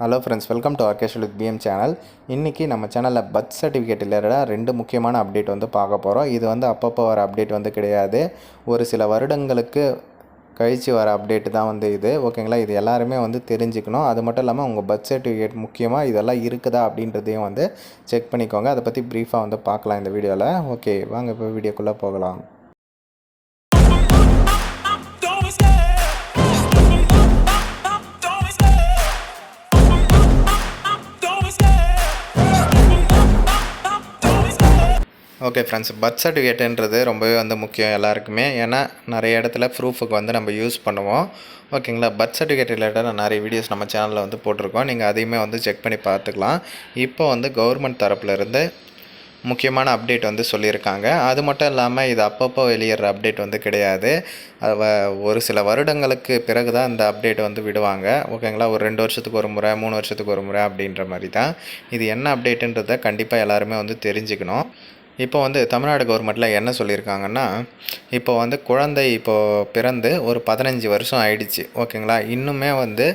Hello friends welcome to ஆர்கேஷல் with PM channel இன்றைக்கி நம்ம சேனலில் பர்த் சர்டிஃபிகேட் ரிலேட்டடாக ரெண்டு முக்கியமான அப்டேட் வந்து பார்க்க போகிறோம் இது வந்து அப்பப்போ வர அப்டேட் வந்து கிடையாது. ஒரு சில வருடங்களுக்கு கழித்து வர அப்டேட் தான் வந்து இது. ஓகேங்களா இது எல்லாருமே வந்து தெரிஞ்சுக்கணும். அது மட்டும் இல்லாமல் உங்கள் பர்த் சர்டிஃபிகேட் முக்கியமாக இதெல்லாம் இருக்குதா அப்படின்றதையும் வந்து செக் பண்ணிக்கோங்க. அதை பற்றி ப்ரீஃபாக வந்து பார்க்கலாம் இந்த வீடியோவில் ஓகே வாங்க இப்போ வீடியோக்குள்ளே போகலாம். ஓகே ஃப்ரெண்ட்ஸ் பர்த் சர்டிஃபிகேட்டுன்றது ரொம்பவே வந்து முக்கியம் எல்லாருக்குமே. ஏன்னா நிறைய இடத்துல ப்ரூஃபுக்கு வந்து நம்ம யூஸ் பண்ணுவோம். ஓகேங்களா பர்த் சர்டிஃபிகேட் ரிலேட்டடாக நிறைய வீடியோஸ் நம்ம சேனலில் வந்து போட்டிருக்கோம். நீங்கள் அதையுமே வந்து செக் பண்ணி பார்த்துக்கலாம். இப்போ வந்து கவர்மெண்ட் தரப்புலேருந்து முக்கியமான அப்டேட் வந்து சொல்லியிருக்காங்க. அது மட்டும் இல்லாமல் இது அப்பப்போ வெளியேற அப்டேட் வந்து கிடையாது. வ- ஒரு சில வருடங்களுக்கு பிறகு தான் இந்த அப்டேட் வந்து விடுவாங்க. ஓகேங்களா ஒரு ரெண்டு வருஷத்துக்கு ஒரு முறை மூணு வருஷத்துக்கு ஒரு முறை அப்படின்ற மாதிரி தான். இது என்ன அப்டேட்டுன்றதை கண்டிப்பாக எல்லாருமே வந்து தெரிஞ்சுக்கணும். இப்போ வந்து தமிழ்நாடு கவர்மெண்ட்டில் என்ன சொல்லியிருக்காங்கன்னா இப்போ வந்து குழந்தை இப்போது பிறந்து ஒரு பதினஞ்சு வருஷம் ஆயிடுச்சு ஓகேங்களா? இன்னுமே வந்து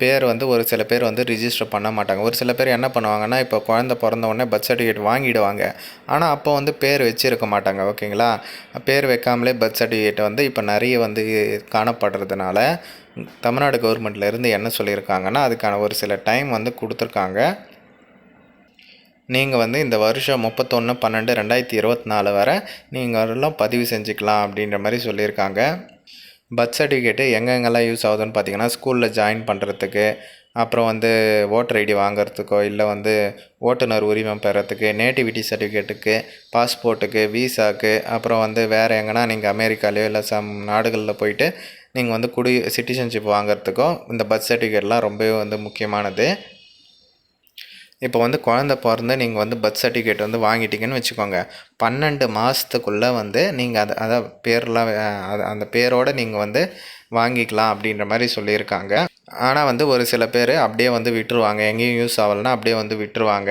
பேர் வந்து ஒரு சில பேர் வந்து ரிஜிஸ்டர் பண்ண மாட்டாங்க. ஒரு சில பேர் என்ன பண்ணுவாங்கன்னா இப்போ குழந்தை பிறந்த உடனே பர்த் சர்டிஃபிகேட் வாங்கிடுவாங்க. ஆனால் அப்போ வந்து பேர் வச்சுருக்க மாட்டாங்க ஓகேங்களா? பேர் வைக்காமலே பர்த் சர்டிஃபிகேட் வந்து இப்போ நிறைய வந்து காணப்படுறதுனால தமிழ்நாடு கவர்மெண்ட்லேருந்து என்ன சொல்லியிருக்காங்கன்னா அதுக்கான ஒரு சில டைம் வந்து கொடுத்துருக்காங்க. நீங்கள் வந்து இந்த வருஷம் முப்பத்தொன்று பன்னெண்டு ரெண்டாயிரத்தி இருபத்தி நாலு வரை நீங்கள் பதிவு செஞ்சுக்கலாம் அப்படின்ற மாதிரி சொல்லியிருக்காங்க. பர்த் சர்டிஃபிகேட்டு எங்கெங்கெல்லாம் யூஸ் ஆகுதுன்னு பார்த்தீங்கன்னா ஸ்கூலில் ஜாயின் பண்ணுறதுக்கு அப்புறம் வந்து ஓட்டர் ஐடி வாங்குறதுக்கோ இல்லை வந்து ஓட்டுநர் உரிமம் பெறத்துக்கு நேட்டிவிட்டி சர்டிஃபிகேட்டுக்கு பாஸ்போர்ட்டுக்கு விசாக்கு அப்புறம் வந்து வேறு எங்கன்னா நீங்கள் அமெரிக்காலையோ இல்லை சம் நாடுகளில் போயிட்டு நீங்கள் வந்து குடி சிட்டிசன்ஷிப் வாங்குறதுக்கோ இந்த பர்த் சர்டிஃபிகேட்லாம் ரொம்பவே வந்து முக்கியமானது. இப்போ வந்து குழந்த பிறந்து நீங்கள் வந்து பர்த் சர்டிஃபிகேட் வந்து வாங்கிட்டீங்கன்னு வச்சுக்கோங்க. பன்னெண்டு மாதத்துக்குள்ளே வந்து நீங்கள் அதை அதை பேரெலாம் அந்த பேரோடு நீங்கள் வந்து வாங்கிக்கலாம் அப்படின்ற மாதிரி சொல்லியிருக்காங்க. ஆனால் வந்து ஒரு சில பேர் அப்படியே வந்து விட்டுருவாங்க. எங்கேயும் யூஸ் ஆகலைன்னா அப்படியே வந்து விட்டுருவாங்க.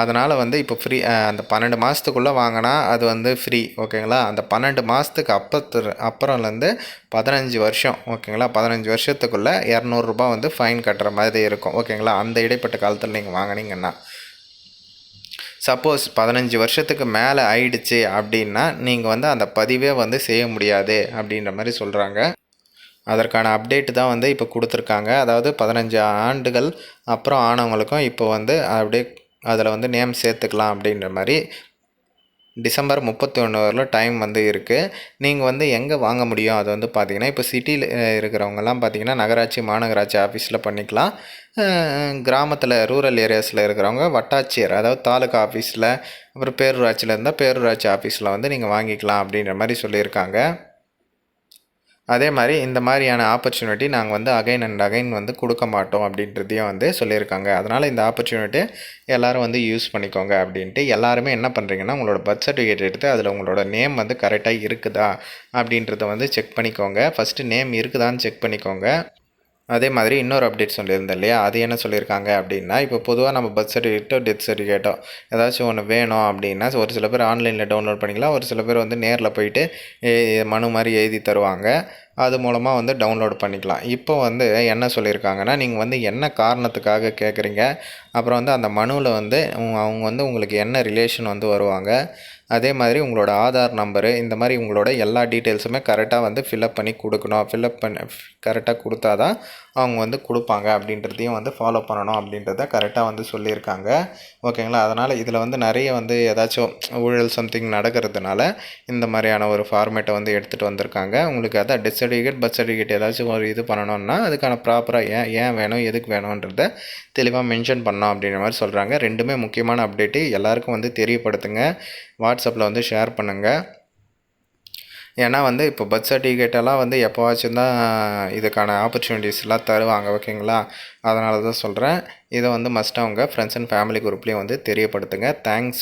அதனால் வந்து இப்போ ஃப்ரீ அந்த பன்னெண்டு மாதத்துக்குள்ளே வாங்கினா அது வந்து ஃப்ரீ ஓகேங்களா? அந்த பன்னெண்டு மாதத்துக்கு அப்பத்து அப்புறம்லேருந்து பதினஞ்சு வருஷம் ஓகேங்களா? பதினஞ்சு வருஷத்துக்குள்ளே இரநூறுபா வந்து ஃபைன் கட்டுற மாதிரி இருக்கும் ஓகேங்களா? அந்த இடைப்பட்ட காலத்தில் நீங்கள் வாங்கினீங்கன்னா. சப்போஸ் பதினஞ்சு வருஷத்துக்கு மேலே ஆயிடுச்சு அப்படின்னா நீங்கள் வந்து அந்த பதிவே வந்து செய்ய முடியாது அப்படின்ற மாதிரி சொல்கிறாங்க அதற்கான அப்டேட் தான் வந்து இப்போ கொடுத்துருக்காங்க. அதாவது பதினஞ்சு ஆண்டுகள் அப்புறம் ஆனவங்களுக்கும் இப்போ வந்து அப்படியே அதில் வந்து நேம் சேர்த்துக்கலாம் அப்படின்ற மாதிரி டிசம்பர் முப்பத்தி ஒன்று வரலும் டைம் வந்து இருக்குது நீங்கள் வந்து எங்கே வாங்க முடியும்? அது வந்து பார்த்திங்கன்னா இப்போ சிட்டியில் இருக்கிறவங்கெல்லாம் பார்த்தீங்கன்னா நகராட்சி மாநகராட்சி ஆஃபீஸில் பண்ணிக்கலாம். கிராமத்தில் ரூரல் ஏரியாஸில் இருக்கிறவங்க வட்டாட்சியர் அதாவது தாலுகா ஆஃபீஸில் அப்புறம் பேரூராட்சியில் இருந்தால் பேரூராட்சி ஆஃபீஸில் வந்து நீங்கள் வாங்கிக்கலாம் அப்படின்ற மாதிரி சொல்லியிருக்காங்க. அதே மாதிரி இந்த மாதிரியான ஆப்பர்ச்சுனிட்டி நாங்கள் வந்து அகைன் அண்ட் அகைன் வந்து கொடுக்க மாட்டோம் அப்படின்றதையும் வந்து சொல்லியிருக்காங்க. அதனால் இந்த ஆப்பர்ச்சுனிட்டி எல்லோரும் வந்து யூஸ் பண்ணிக்கோங்க அப்படின்ட்டு எல்லாருமே என்ன பண்ணுறீங்கன்னா உங்களோட பர்த் சர்டிஃபிகேட் எடுத்து அதில் உங்களோட நேம் வந்து கரெக்டாக இருக்குதா அப்படின்றத வந்து செக் பண்ணிக்கோங்க. ஃபஸ்ட்டு நேம் இருக்குதான்னு செக் பண்ணிக்கோங்க. அதே மாதிரி இன்னொரு அப்டேட் சொல்லியிருந்தேன் இல்லையா? அது என்ன சொல்லியிருக்காங்க அப்படின்னா இப்போ பொதுவாக நம்ம பர்த் சர்டிஃபிகேட்டோ டெத் சர்டிஃபிகேட்டோ ஏதாச்சும் ஒன்று வேணும் அப்படின்னா ஒரு சில பேர் ஆன்லைனில் டவுன்லோட் பண்ணிக்கலாம். ஒரு சில பேர் வந்து நேரில் போயிட்டு மனு மாதிரி எழுதி தருவாங்க. அது மூலமாக வந்து டவுன்லோட் பண்ணிக்கலாம். இப்போ வந்து என்ன சொல்லியிருக்காங்கன்னா நீங்கள் வந்து என்ன காரணத்துக்காக கேட்குறீங்க அப்புறம் வந்து அந்த மனுவில் வந்து அவங்க வந்து உங்களுக்கு என்ன ரிலேஷன் வந்து வருவாங்க? அதே மாதிரி உங்களோட ஆதார் நம்பரு இந்த மாதிரி உங்களோட எல்லா டீட்டெயில்ஸுமே கரெக்டாக வந்து ஃபில்அப் பண்ணி கொடுக்கணும். ஃபில்அப் பண்ணி கரெக்டாக கொடுத்தா தான் அவங்க வந்து கொடுப்பாங்க அப்படின்றதையும் வந்து ஃபாலோ பண்ணணும் அப்படின்றத கரெக்டாக வந்து சொல்லியிருக்காங்க. ஓகேங்களா அதனால் இதில் வந்து நிறைய வந்து ஏதாச்சும் ஊழல் சம்திங் நடக்கிறதுனால இந்த மாதிரியான ஒரு ஃபார்மேட்டை வந்து எடுத்துகிட்டு வந்திருக்காங்க. உங்களுக்கு அதான் டெத் சர்டிஃபிகேட் பர்த் சர்டிஃபிகேட் ஏதாச்சும் ஒரு இது பண்ணணும்னா அதுக்கான ப்ராப்பராக ஏன் ஏன் வேணும் எதுக்கு வேணுன்றத தெளிவாக மென்ஷன் பண்ணோம் அப்படின்ற மாதிரி சொல்கிறாங்க ரெண்டுமே முக்கியமான அப்டேட்டு எல்லாருக்கும் வந்து தெரியப்படுத்துங்க. வாட்ஸ்அப்பில் வந்து ஷேர் பண்ணுங்கள் ஏன்னா வந்து இப்போ பர்த் சர்டிஃபிகேட்டெல்லாம் வந்து எப்போவாச்சும் தான் இதுக்கான ஆப்பர்ச்சுனிட்டிஸ்லாம் தருவாங்க ஓகேங்களா அதனால தான் சொல்கிறேன் இதை வந்து மஸ்ட்டாக அவங்க ஃப்ரெண்ட்ஸ் அண்ட் ஃபேமிலி குரூப்லேயும் வந்து தெரியப்படுத்துங்க. தேங்க்ஸ்